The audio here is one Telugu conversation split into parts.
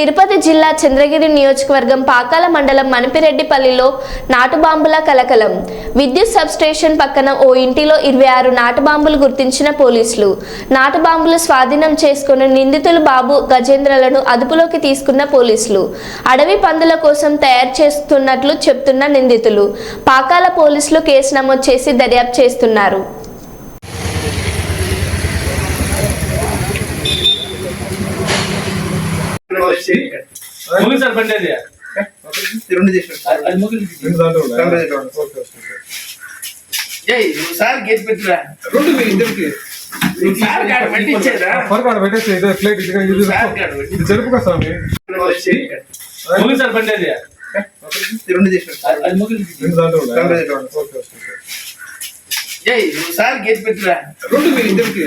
తిరుపతి జిల్లా చంద్రగిరి నియోజకవర్గం పాకాల మండలం మణిపిరెడ్డిపల్లిలో నాటుబాంబుల కలకలం. విద్యుత్ సబ్స్టేషన్ పక్కన ఓ ఇంటిలో ఇరవై ఆరు నాటుబాంబులు గుర్తించిన పోలీసులు. నాటుబాంబులు స్వాధీనం చేసుకున్న నిందితులు బాబు గజేంద్రలను అదుపులోకి తీసుకున్న పోలీసులు. అడవి పందుల కోసం తయారు చేస్తున్నట్లు చెప్తున్న నిందితులు. పాకాల పోలీసులు కేసు నమోదు చేసి దర్యాప్తు చేస్తున్నారు. ముగి సార్ బండి అది. రెండు చేసిన సార్ గేట్ పెట్టురా. రెండు మీ ఇద్దరికి కాడ పెట్టేసి ఇదే ప్లేట్ ఇది జరుపుగా స్వామి. ముగి సార్ బండి అది. రెండు చేసిన సార్ గేట్ పెట్టురా. రెండు మీ ఇద్దరికి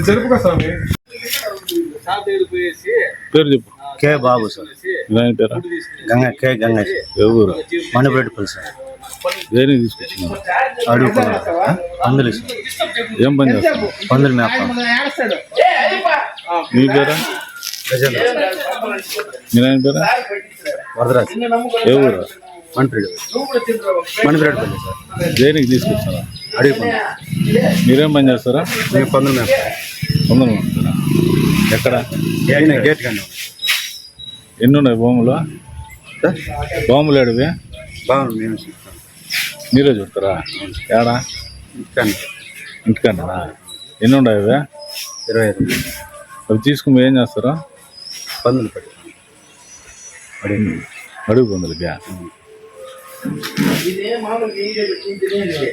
జరుపుగా స్వామి సార్ దగ్గర పోయేసి పేరు? చెప్పు కే బాబు సార్ దాని పేరు? గంగ కే గంగ ఎవరు మణిపేటపల్లి సార్ దేనికి తీసుకొచ్చినారు అడుగు పందులు సార్ ఏం పని చేస్తారు పందులు మేప. మీ పేరా? గజేంద్ర మీ నాయన పేరా. వరదరాజు సార్. దేనికి తీసుకొచ్చినారా అడుగు మీరేం పని చేస్తారా? మేము పందులు మేప వందలు ఉంటారా ఎక్కడ? ఈయన గేట్ కానీ ఎన్ని ఉన్నాయి భూములు భూములు ఏడవి? బాగుంది మేము చెప్తాం మీరే చూడతారా ఏడా? కానీ ఇంటికన్నా ఎన్ని ఉన్నాయి అవి? ఇరవై ఐదు అవి తీసుకుని ఏం చేస్తారా? పందులు అడుగు అడుగు పొందలకి ఇదే మామూలు వీడియో పెట్టింది